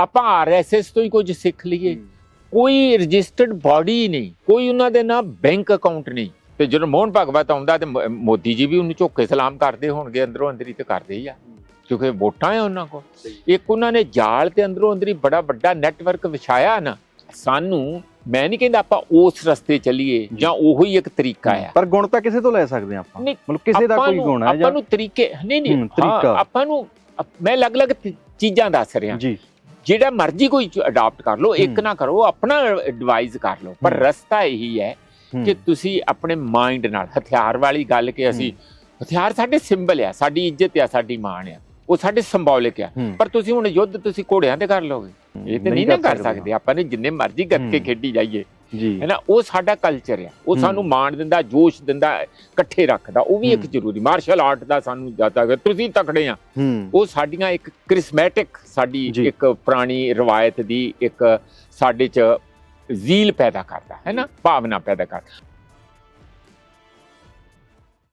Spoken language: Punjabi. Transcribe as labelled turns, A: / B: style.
A: ਆਪਾਂ ਆਰਐਸਐਸ ਤੋਂ ਹੀ ਕੁਝ ਸਿੱਖ ਲਈਏ। ਕੋਈ ਰਜਿਸਟਰਡ ਬਾਡੀ ਨਹੀਂ ਕੋਈ ਉਹਨਾਂ ਦੇ ਨਾਲ ਬੈਂਕ ਅਕਾਊਂਟ ਨਹੀਂ। ਤੇ ਜਦੋਂ ਮੋਹਨ ਭਗਵਤ ਆਉਂਦਾ ਤੇ ਮੋਦੀ ਜੀ ਵੀ ਉਹਨੂੰ ਝੁੱਕੇ ਸਲਾਮ ਕਰਦੇ ਹੋਣਗੇ ਅੰਦਰੋਂ ਅੰਦਰੀ ਤੇ ਕਰਦੇ ਹੀ ਆ। ਕਿਉਂਕਿ ਵੋਟਾਂ ਆ ਉਹਨਾਂ ਕੋਲ। ਇੱਕ ਉਹਨਾਂ ਨੇ ਜਾਲ ਤੇ ਅੰਦਰੋਂ ਅੰਦਰੀ ਬੜਾ ਵੱਡਾ ਨੈਟਵਰਕ ਵਿਛਾਇਆ ਨਾ ਸਾਨੂੰ ਮੈਂ ਨਹੀਂ ਕਹਿੰਦਾ ਆਪਾਂ ਉਸ ਰਸਤੇ ਚੱਲੀਏ ਜਾਂ ਉਹੋ ਹੀ ਇੱਕ ਤਰੀਕਾ ਆ।
B: ਪਰ ਗੁਣ ਤਾਂ ਕਿਸੇ ਤੋਂ ਲੈ ਸਕਦੇ ਹਾਂ ਆਪਾਂ। ਮਤਲਬ ਕਿਸੇ ਦਾ
A: ਆਪਾਂ
B: ਕੋਈ ਗੁਣ ਹੈ
A: ਆਪਾਂ
B: ਜਾਂ
A: ਨੂੰ ਤਰੀਕੇ ਨਹੀਂ ਨਹੀਂ। ਆਪਾਂ ਨੂੰ ਮੈਂ ਅਲੱਗ-ਅਲੱਗ ਚੀਜ਼ਾਂ ਦੱਸ ਰਿਹਾ।
B: ਜੀ।
A: ਜਿਹੜਾ ਮਰਜ਼ੀ ਕੋਈ ਅਡਾਪਟ ਕਰ ਲਓ ਇੱਕ। ਨਾ ਕਰੋ ਆਪਣਾ ਐਡਵਾਈਸ ਕਰ ਲਓ। ਪਰ। ਰਸਤਾ ਇਹੀ ਹੈ ਕਿ ਤੁਸੀਂ ਆਪਣੇ ਮਾਈਂਡ ਨਾਲ ਹਥਿਆਰ ਵਾਲੀ ਗੱਲ ਕਿ ਅਸੀਂ ਹਥਿਆਰ ਸਾਡੇ ਸਿੰਬਲ ਆ ਸਾਡੀ ਇੱਜ਼ਤ ਆ ਸਾਡੀ ਮਾਣ ਆ ਉਹ ਸਾਡੇ ਸਿੰਬੋਲਿਕ ਆ। ਪਰ ਤੁਸੀਂ ਹੁਣ ਯੁੱਧ ਤੁਸੀਂ ਘੋੜਿਆਂ ਤੇ ਕਰ ਲੋਗੇ ਇਹ ਤੇ ਨਹੀਂ ਨਾ ਕਰ ਸਕਦੇ ਆਪਾਂ ਨੇ ਜਿੰਨੇ ਮਰਜ਼ੀ ਗੱਤਕੇ। ਖੇਡੀ ਜਾਈਏ। ਹੈ ਨਾ ਉਹ ਸਾਡਾ ਕਲਚਰ ਆ। ਉਹ। ਸਾਨੂੰ ਮਾਣ ਦਿੰਦਾ ਜੋਸ਼ ਦਿੰਦਾ ਇਕੱਠੇ ਰੱਖਦਾ। ਉਹ ਵੀ ਇੱਕ। ਜ਼ਰੂਰੀ ਮਾਰਸ਼ਲ ਆਰਟ ਦਾ ਸਾਨੂੰ ਅਗਰ ਤੁਸੀਂ ਤਕੜੇ ਆ ਉਹ ਸਾਡੀਆਂ ਇੱਕ ਕ੍ਰਿਸਮੈਟਿਕ ਸਾਡੀ। ਇੱਕ ਪੁਰਾਣੀ ਰਵਾਇਤ ਦੀ ਇੱਕ ਸਾਡੇ ਚ ਜ਼ੀਲ ਪੈਦਾ ਕਰਦਾ ਹੈ ਨਾ? ਭਾਵਨਾ ਪੈਦਾ ਕਰਦਾ।